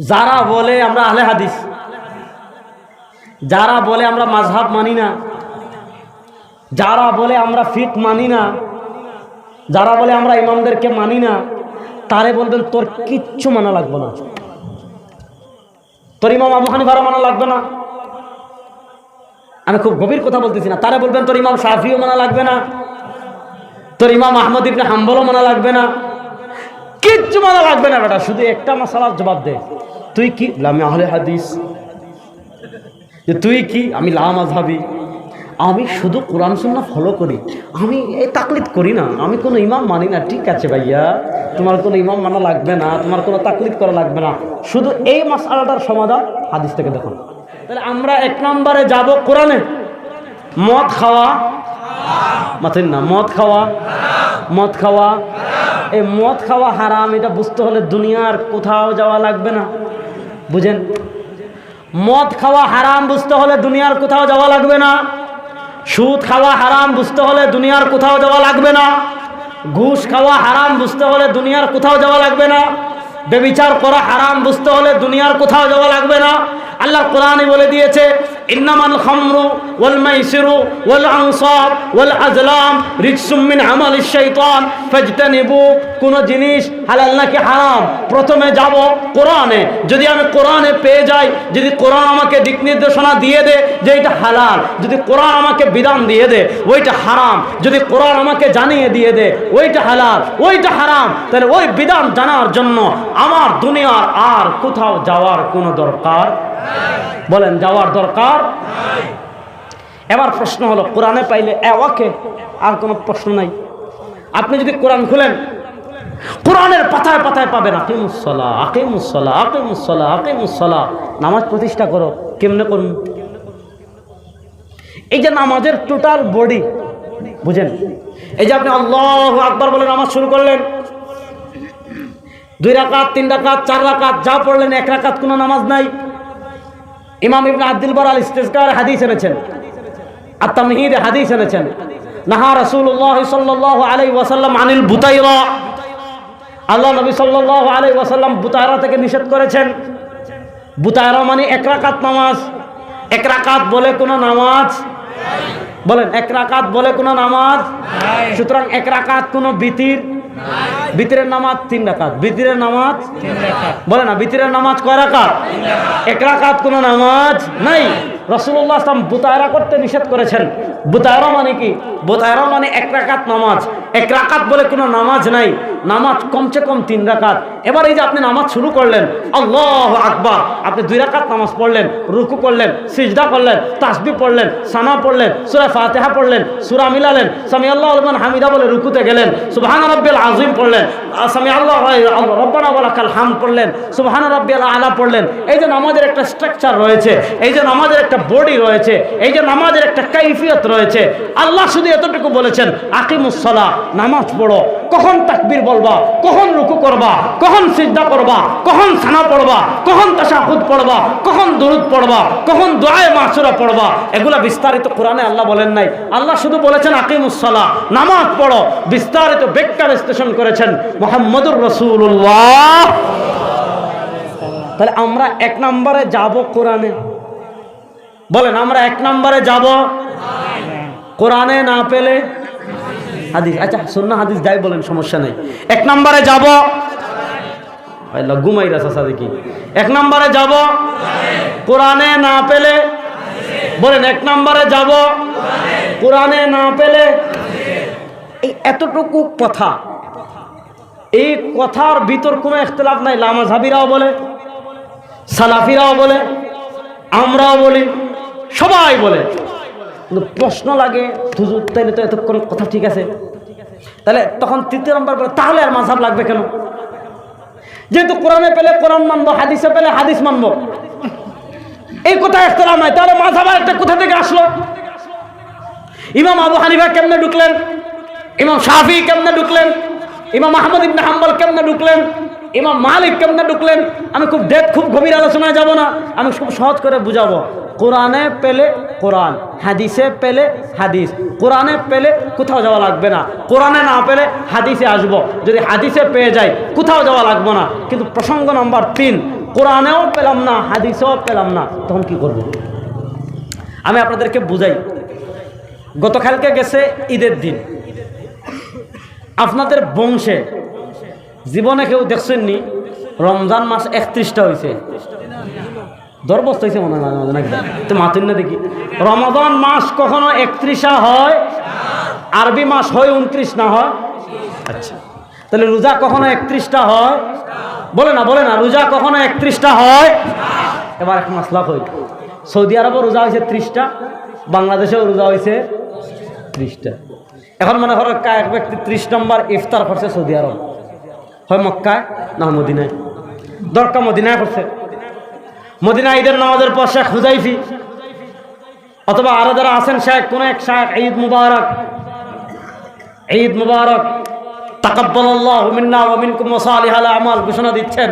যারা বলে আমরা আহলে হাদিস, যারা বলে আমরা মাঝহাব মানি না, যারা বলে আমরা ফিক মানি না, যারা বলে আমরা ইমামদেরকে মানি না, তারে বলবেন, তোর কিচ্ছু মানা লাগবে না। তোর ইমাম আবু হানিফারও মানা লাগবে না। আমি খুব গভীর কথা বলতেছি না। তারা বলবেন, তোর ইমাম শাফিও মানা লাগবে না। তোর ইমাম আহমদ ইবনে হাম্বলও মানা লাগবে না। কিচ্ছু মানা লাগবে না বেটা শুধু একটা মশালার জবাব দে। তুই কি বলে, আমি আহলে হাদিস? যে তুই কি আমি লাম আজহাবি আমি শুধু কোরআন সুন্না ফলো করি। আমি এই তাকলিদ করি না। আমি কোনো ইমাম মানি না। ঠিক আছে ভাইয়া তোমার কোনো ইমাম মানা লাগবে না তোমার কোনো তাকলিদ করা লাগবে না। শুধু এই মশালাটার সমাধান হাদিস থেকে দেখুন। তাহলে আমরা এক নম্বরে যাব কোরআনে। মদ খাওয়া মাথেন না মদ খাওয়া মদ খাওয়া এই মদ খাওয়া হারাম, এটা বুঝতে হলে দুনিয়ার কোথাও যাওয়া লাগবে না। বুঝেন? মদ খাওয়া হারাম বুঝতে হলে দুনিয়ার কোথাও যাওয়া লাগবে না। সুদ খাওয়া হারাম বুঝতে হলে দুনিয়ার কোথাও যাওয়া লাগবে না। ঘুষ খাওয়া হারাম বুঝতে হলে দুনিয়ার কোথাও যাওয়া লাগবে না। বেবিচার করা হারাম বুঝতে হলে দুনিয়ার কোথাও যাওয়া লাগবে না। আল্লাহ কোরআনে বলে দিয়েছে ইন্নামাল খামরু ওয়াল মাইসিরু ওয়াল আনসাব ওয়াল আজলাম রিকসুম মিন আমালিশ শাইতান ফাজতানিবু কোন জিনিস হালাল নাকি হারাম? প্রথমে যাব কোরআনে। যদি আমি কোরআনে পেয়ে যাই, যদি কোরআন আমাকে দিক নির্দেশনা দিয়ে দে যে এটা হালাল, যদি কোরআন আমাকে বিধান দিয়ে দে ওইটা হারাম, যদি কোরআন আমাকে জানিয়ে দিয়ে দে ওইটা হালাল, ওইটা হারাম, তাহলে ওই বিধান জানার জন্য আমার দুনিয়ার আর কোথাও যাওয়ার কোনো দরকার বলেন, যাওয়ার দরকার? এবার প্রশ্ন হলো, কোরআনে পাইলে এ ওকে আর কোনো প্রশ্ন নাই। আপনি যদি কোরআন খুলেন, কোরআনের পাতায় পাতায় পাবেন আকিমুসলা আকিমুসলা আকিমুসলা আকিমুসলা নামাজ প্রতিষ্ঠা করো, কেমনে করুন? এই যে নামাজের টোটাল বডি বুঝেন? এই যে আপনি আল্লাহ আকবার বলে নামাজ শুরু করলেন, দুই রাকাত, তিন রাকাত, চার রাকাত, যা পড়লেন, এক রাকাত কোনো নামাজ নাই। ইমাম ইবনে আব্দুল বরাল ইস্তেজকার হাদিস এনেছেন। আর তামহিদ হাদিস এনেছেন। নাহা রাসূলুল্লাহ সাল্লাল্লাহু আলাইহি ওয়াসাল্লাম আনিল বুতাইরা। আল্লাহ নবী সাল্লাল্লাহু আলাইহি ওয়াসাল্লাম বুতাইরা থেকে নিষেধ করেছেন। বুতাইরা মানে এক রাকাত নামাজ। এক রাকাত বলে কোনো নামাজ? বলেন এক রাকাত বলে কোনো নামাজ? সুতরাং এক রাকাত কোনো বিতির বিতিরের নামাজ তিন রাকাত। বিতিরের নামাজ বলে না, বিতিরের নামাজ কয় রাকাত? এক রাকাত কোনো নামাজ নাই। রসুল্লাহ আসলাম বুতায়রা করতে নিষেধ করেছেন। বুতায়রা মানে কি? বুতায়রা মানে এক রাকাত নামাজ। এক রাকাত বলে কোনো নামাজ নাই। নামাজ কমসে কম তিন রাকাত। এবার এই যে আপনি নামাজ শুরু করলেন, আল্লাহ আকবার। আপনি দুই রাকাত নামাজ পড়লেন, রুকু করলেন, সিজদা করলেন তাসবি পড়লেন, সানা পড়লেন, সুরা ফাতেহা পড়লেন, সুরা মিলালেন সামি আল্লাহ আলমান হামিদা বলে রুকুতে গেলেন, সুবহান রব্বিল আজিম পড়লেন সামি আল্লাহ রব্বানা বলা কাল হাম পড়লেন, সুবহান রব্বিল আলা পড়লেন। এই যে নামাজের একটা স্ট্রাকচার রয়েছে, এই যে নামাজের একটা বডি রয়েছে, এই যে নামাজের একটা কাইফিয়ত রয়েছে। আল্লাহ শুধু এতটুকু বলেছেন আকিমুসলা নামাজ পড়ো। কখন তাকবীর বলবা? কখন রুকু করবা? কখন সিজদা করবা কখন সানা পড়বা? কখন তাশাহুদ পড়বা? কখন দুরুদ পড়বা? কখন দোয়ায়ে মাসুরা পড়বা? এগুলা বিস্তারিত কোরআনে আল্লাহ বলেন নাই। আল্লাহ শুধু বলেছেন আকিমুসলা নামাজ পড়ো। বিস্তারিত বেক্কা বিশ্লেষণ করেছেন মোহাম্মদুর রসুল্লাহ তাহলে আমরা এক নম্বরে যাব কোরআনে। বলেন, আমরা এক নম্বরে যাব? কোরআনে না পেলে? হাদিস আচ্ছা শূন্য হাদিস যাই বলেন, সমস্যা নেই। এক নম্বরে যাব? ঘুমাই রাসা দেখি। এক নম্বরে যাব? কোরআনে না পেলে? বলেন, এক নম্বরে যাব? কোরআনে না পেলে? এই এতটুকু কথা। এই কথার ভিতর কোনো ইখতলাফ নাই। লামাঝাবিরাও বলে, সালাফিরাও বলে, আমরাও বলি। সবাই বলে। কিন্তু প্রশ্ন লাগে, হুজুর, তাইলে তো এতক্ষণ কথা ঠিক আছে। তাহলে তখন তৃতীয় নম্বর বলে, তাহলে আর মাঝাব লাগবে কেন? যেহেতু কোরআনে পেলে কোরআন মানবো, হাদিসে পেলে হাদিস মানবো। এই কথা একতলাম নাই। তাহলে মাঝাব আর একটা কোথা থেকে আসলো? ইমাম আবু হানিফা কেমনে ঢুকলেন? ইমাম শাফি কেমনে ঢুকলেন? ইমাম আহমদ ইবনে হাম্বল কেমনে ঢুকলেন? ইমাম মালিক কেমনে ঢুকলেন? আমি খুব ডেপ খুব গভীর আলোচনায় যাব না। আমি খুব সহজ করে বুঝাবো। কোরআনে পেলে কোরআন, হাদিসে পেলে হাদিস। কোরআনে পেলে কোথাও যাওয়া লাগবে না। কোরআনে না পেলে হাদিসে আসব। যদি হাদিসে পেয়ে যাই, কোথাও যাওয়া লাগবে না। কিন্তু প্রসঙ্গ নম্বর তিন, কোরআনেও পেলাম না, হাদিসেও পেলাম না, তখন কি করব? আমি আপনাদেরকে বুঝাই। গতকালকে গেছে ঈদের দিন। আপনাদের বংশে জীবনে কেউ দেখছেননি, রমজান মাস একত্রিশটা হয়েছে দরবস্ত হয়েছে মনে হয় নাকি? তো মাতুন না দেখি। রমজান মাস কখনো একত্রিশা হয়, আরবি মাস হয় উনত্রিশ, না হয়? আচ্ছা। তাহলে রোজা কখনো একত্রিশটা হয়? বলে না বলে না, রোজা কখনো একত্রিশটা হয়? এবার এক মাসলা হই সৌদি আরবও রোজা হয়েছে ত্রিশটা, বাংলাদেশেও রোজা হয়েছে ত্রিশটা। এখন মনে করো এক ব্যক্তি ত্রিশ নম্বর ইফতার করছে সৌদি আরব। হয় মক্কায় না, হয় মদিনায়। দরকার মদিনায় করছে মদিনা ঈদের নামাজের পর শেখ হুজাইফি অথবা আরও যারা আছেন, শেখ, কোন এক শেখ, ঈদ মুবারক। ঈদ মুবারক। আমাল ঘোষণা দিচ্ছেন।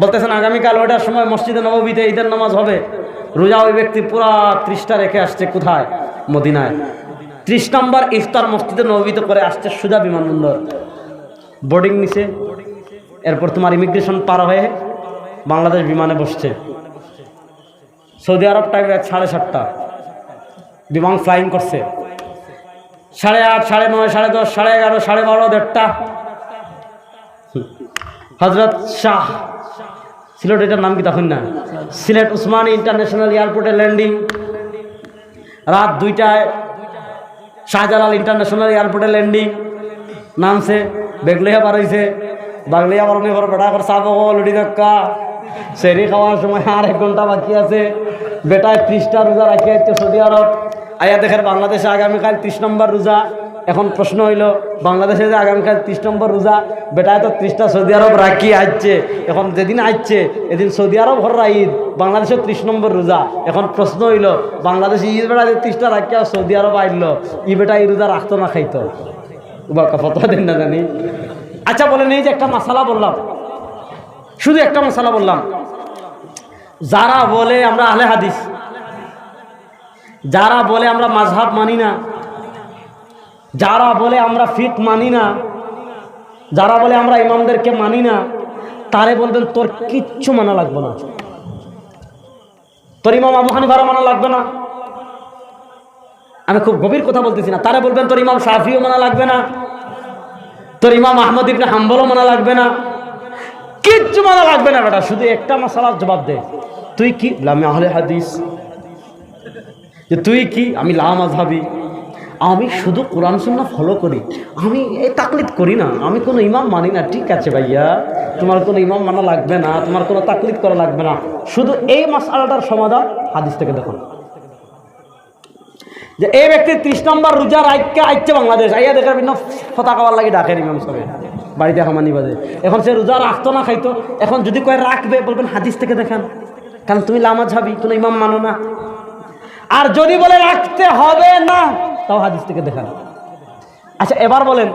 বলতেছেন, আগামীকাল ওইটার সময় মসজিদে নববীতে ঈদের নামাজ হবে। রোজা ওই ব্যক্তি পুরা ত্রিশটা রেখে আসছে কোথায়? মদিনায়। ত্রিশ নম্বর ইফতার মসজিদে নববীতে করে আসছে সুজা বিমানবন্দর। বোর্ডিং নিছে এরপর তোমার ইমিগ্রেশন পার হয়ে বাংলাদেশ বিমানে বসছে। সৌদি আরব টাইম রাত সাড়ে সাতটা। বিমান ফ্লাইং করছে। সাড়ে আট, সাড়ে নয়, সাড়ে দশ, সাড়ে এগারো, সাড়ে বারো, দেড়টা। হজরত শাহ। সিলেট এটার নাম কি তখন না? সিলেট উসমানী ইন্টারন্যাশনাল এয়ারপোর্টে ল্যান্ডিং রাত দুইটায় শাহজালাল ইন্টারন্যাশনাল এয়ারপোর্টে ল্যান্ডিং নামছে, বেগলেহা বার হয়েছে বাগলিয়া বারণে পর বেটা করে চাপ লুটি ধাক্কা। সেরি খাওয়ার সময় আর এক ঘণ্টা বাকি আছে। বেটায় ত্রিশটা রোজা রাখি আসছে সৌদি আরব। আয়া দেখেন, বাংলাদেশে আগামীকাল ত্রিশ নম্বর রোজা। এখন প্রশ্ন হইল, বাংলাদেশে যে আগামীকাল ত্রিশ নম্বর রোজা বেটায় তো ত্রিশটা সৌদি আরব রাখি আসছে এখন যেদিন আসছে এদিন সৌদি আরব হর ঈদ, বাংলাদেশে ত্রিশ নম্বর রোজা। এখন প্রশ্ন হইল, বাংলাদেশে ঈদ বেটা ত্রিশটা রাখি আর সৌদি আরব আইল, ই বেটা এই রোজা রাখতো না, খাইতো? বাকা ফতোয়া দেন না জানি। আচ্ছা বলেন এই যে একটা মশালা বললাম। শুধু একটা মশালা বললাম। যারা বলে আমরা আহলে হাদিস, যারা বলে আমরা মাঝহাব মানি না, যারা বলে আমরা ফিক মানি না, যারা বলে আমরা ইমামদেরকে মানি না, তারে বলবেন, তোর কিচ্ছু মানা লাগবে না। তোর ইমাম আবু হানিফারও মানা লাগবে না। আমি খুব গভীর কথা বলতেছি না। তারা বলবেন, তোর ইমাম সাফিও মানা লাগবে না। তোর ইমাম আহমদ ইবনে হাম্বলও মানা লাগবে না। কিচ্ছু মানা লাগবে না বেটা, শুধু একটা মশালার জবাব দে। তুই কি আমি আহলে হাদিস। যে তুই কি, আমি লাম আজহাবি আমি শুধু কোরআন সুন্না ফলো করি। আমি এই তাকলিদ করি না। আমি কোনো ইমাম মানি না। ঠিক আছে ভাইয়া, তোমার কোনো ইমাম মানা লাগবে না। তোমার কোনো তাকলিদ করা লাগবে না। শুধু এই মাস মাসালাটার সমাধান হাদিস থেকে দেখুন যে এই ব্যক্তি ত্রিশ নম্বর রোজা রাইকা আইচ্ছে বাংলাদেশ। আইয়া দেখার বিভিন্ন ফতা খাওয়ার লাগে ডাকের ইমাম সবে বাড়িতে হামানি বাজে এখন সে রোজা রাখতো না, খাইতো। এখন যদি কয় রাখবে, বলবেন হাদিস থেকে দেখান। কারণ তুমি লামা যাবি কোনো ইমাম মানো না। আর যদি বলে রাখতে হবে না, তাও হাদিস থেকে দেখান। আচ্ছা এবার বলেন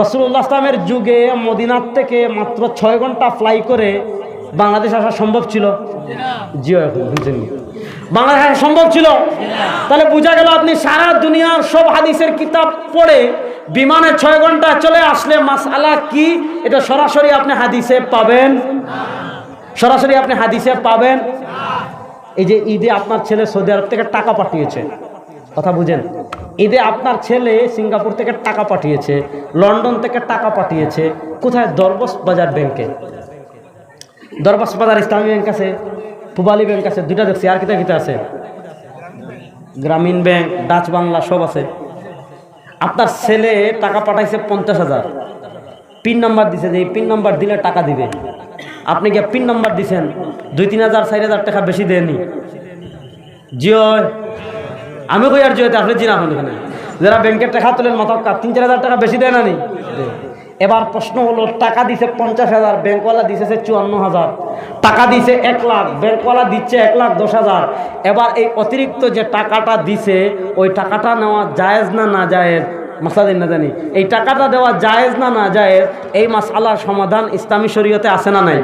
রসুল্লাহ আসলামের যুগে মদিনার থেকে মাত্র ছয় ঘণ্টা ফ্লাই করে বাংলাদেশ আসা সম্ভব ছিল? জিও এখন বুঝেননি বাংলাদেশ আসা সম্ভব ছিল? তাহলে বোঝা গেল আপনি সারা দুনিয়ার সব হাদিসের কিতাব পড়ে বিমানে ছয় ঘণ্টা চলে আসলে মাসালা কি? এটা সরাসরি আপনি হাদিসে পাবেন। সরাসরি আপনি হাদিসে পাবেন। এই যে ঈদে আপনার ছেলে সৌদি আরব থেকে টাকা পাঠিয়েছে। কথা বুঝেন? ঈদে আপনার ছেলে সিঙ্গাপুর থেকে টাকা পাঠিয়েছে, লন্ডন থেকে টাকা পাঠিয়েছে। কোথায়? দরবস বাজার ব্যাংকে। দরবস বাজার ইসলামী ব্যাংক আছে। পুবালি ব্যাংক আছে, দুইটা দেখছি, আর কিতা কিতা আছে? গ্রামীণ ব্যাংক, ডাচ বাংলা, সব আছে। আপনার ছেলে টাকা পাঠাইছে পঞ্চাশ হাজার। পিন নাম্বার দিছে, যে এই পিন নাম্বার দিলে টাকা দিবে। আপনি কি পিন নাম্বার দিছেন? দুই, তিন হাজার, চার হাজার টাকা বেশি দেয়নি। জিও, আমি কই আর জিওতে আপনি জিনা হন এখানে? যারা ব্যাংকের টাকা তোলেন মাথা তিন, চার হাজার টাকা বেশি দেয় না নি। এবার প্রশ্ন হলো, টাকা দিছে পঞ্চাশ হাজার, ব্যাংকওয়ালা দিছে চুয়ান্ন হাজার। টাকা দিছে এক লাখ, ব্যাংকওয়ালা দিচ্ছে এক লাখ দশ হাজার। এবার এই অতিরিক্ত যে টাকাটা দিছে, ওই টাকাটা নেওয়া জায়েজ না না জায়েজ? মাসাদিন না জানি এই টাকাটা দেওয়া জায়েজ না না জায়েজ, এই মাস মাসালার সমাধান ইসলামী শরীয়তে আছে না নাই?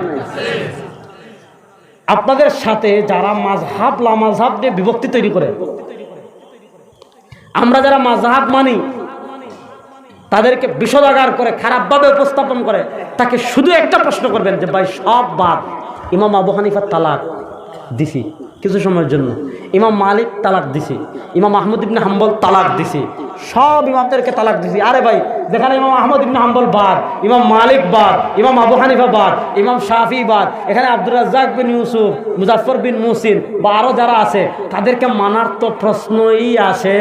আপনাদের সাথে যারা মাঝহাব লামাজহাব নিয়ে বিভক্তি তৈরি করে, আমরা যারা মাঝহাব মানি তাদেরকে বিষদাগার করে, খারাপভাবে উপস্থাপন করে, তাকে শুধু একটা প্রশ্ন করবেন যে, ভাই, সব বাদ। ইমাম আবু হানিফার তালাক দিছি কিছু সময়ের জন্য। ইমাম মালিক তালাক দিছি। ইমাম আহমদ ইবনে হাম্বল তালাক দিছি। সব ইমামদেরকে তালাক দিছি। আরে ভাই, যেখানে ইমাম আহমদ ইবনে হাম্বল বাদ, ইমাম মালিক বাদ, ইমাম আবু হানিফা বাদ, ইমাম শাফি বাদ, এখানে আব্দুল রাজ্জাক বিন ইউসুফ মুজাফর বিন মুসিন বা আরও যারা আছে, তাদেরকে মানার তো প্রশ্নই আসে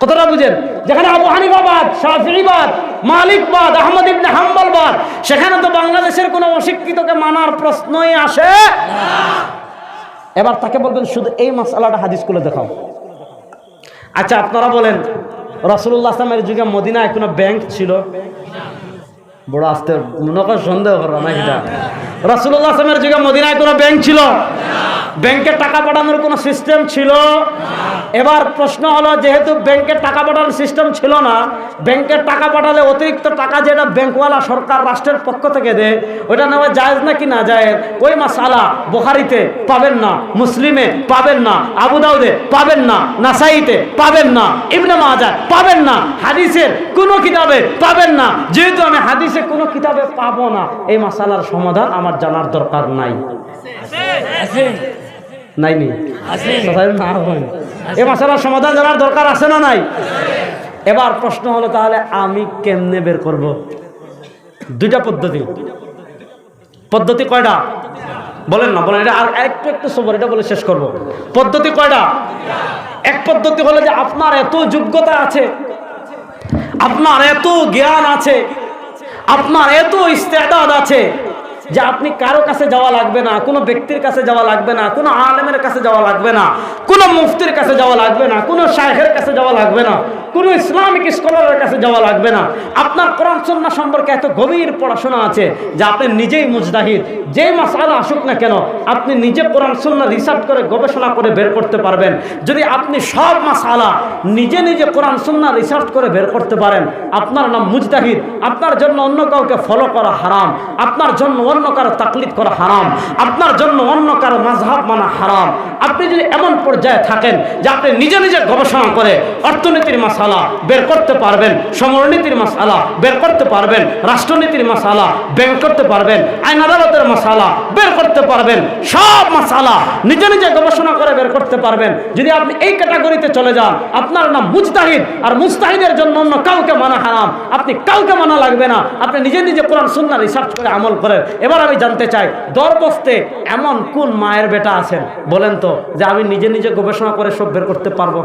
কতটা বুঝেন? যেখানে আবু হানিফাবাদ শাফিবাদ মালিকবাদ আহমদ ইবনে হাম্বলবাদ সেখানে তো বাংলাদেশের কোনো অশিক্ষিতকে মানার প্রশ্নই আসে এবার তাকে বলবেন, শুধু এই মশালাটা হাদিস করে দেখাও। আচ্ছা আপনারা বলেন রসুল্লাহ আসলামের যুগে মদিনায় কোনো ব্যাংক ছিল? বড় আসতে, মনে সন্দেহ করো না? রসুল্লাহ আসলামের যুগে মদিনায় কোনো ব্যাংক ছিল? ব্যাংকে টাকা পাঠানোর কোনো সিস্টেম ছিল? এবার প্রশ্ন হলো, যেহেতু ব্যাংকে টাকা পাঠানোর সিস্টেম ছিল না ব্যাংকের টাকা পাঠালে অতিরিক্ত টাকা যেটা ব্যাংকওয়ালা সরকার রাষ্ট্রের পক্ষ থেকে দেয় ওটা নেওয়া জায়েজ নাকি না জায়েজ? ওই মাসালা বোখারিতে পাবেন না, মুসলিমে পাবেন না আবুদাউদে পাবেন না, নাসাইতে পাবেন না, ইবনে মাজা পাবেন না, হাদিসের কোনো কিতাবে পাবেন না। যেহেতু আমি হাদিসে কোনো কিতাবে পাবো না, এই মাসালার সমাধান আমার জানার দরকার নাই। নাই নি হয়। এই মশালার সমাধান জানার দরকার আছে না নাই? এবার প্রশ্ন হলো তাহলে আমি কেমনে বের করব? দুইটা পদ্ধতি। পদ্ধতি কয়টা? বলেন না বলেন এটা আর একটু একটু সবর এটা বলে শেষ করব। পদ্ধতি কয়টা? এক পদ্ধতি হলো যে আপনার এত যোগ্যতা আছে আপনার এত জ্ঞান আছে আপনার এত ইস্তেদাদ আছে যে আপনি কারও কাছে যাওয়া লাগবে না, কোনো ব্যক্তির কাছে যাওয়া লাগবে না, কোনো আলেমের কাছে যাওয়া লাগবে না, কোনো মুফতির কাছে যাওয়া লাগবে না, কোনো শাহের কাছে যাওয়া লাগবে না। কোনো ইসলামিক স্কলারের কাছে যাওয়া লাগবে না। আপনার কোরআন সন্না সম্পর্কে এত গভীর পড়াশোনা আছে যে আপনি নিজেই মুজদাহিদ যে মাসালা আসুক না কেন, আপনি নিজে কোরআন সন্না রিসার্চ করে, গবেষণা করে বের করতে পারবেন। যদি আপনি সব মাসালা নিজে নিজে কোরআন সন্না রিসার্চ করে বের করতে পারেন, আপনার নাম মুজদাহিদ আপনার জন্য অন্য কাউকে ফলো করা হারাম। আপনার জন্য অন্য কারও তাকলিদ করা হারাম। আপনার জন্য অন্য কারও মাঝহাব মানা হারাম। আপনি যদি এমন পর্যায়ে থাকেন যে আপনি নিজে নিজে গবেষণা করে অর্থনীতির মাসালা বের করতে পারবেন, সমরনীতির মাসালা বের করতে পারবেন, রাষ্ট্রনীতির মাসালা বের করতে পারবেন, আইন আদালতের মাসালা বের করতে পারবেন, সব মাসালা নিজে নিজে গবেষণা করে বের করতে পারবেন। যদি আপনি এই ক্যাটাগরিতে চলে যান, আপনার নাম মুজতাহিদ, আর মুজতাহিদের জন্য অন্য কাউকে মানা হারাম, আপনি কাউকে মানা লাগবে না, আপনি নিজে নিজে কোরআন সুন্না রিসার্চ করে আমল করেন এবার আমি জানতে চাই, দরবস্তে এমন কোন মায়ের বেটা আছেন? বলেন তো, যে আমি নিজে নিজে গবেষণা করে সব বের করতে পারব।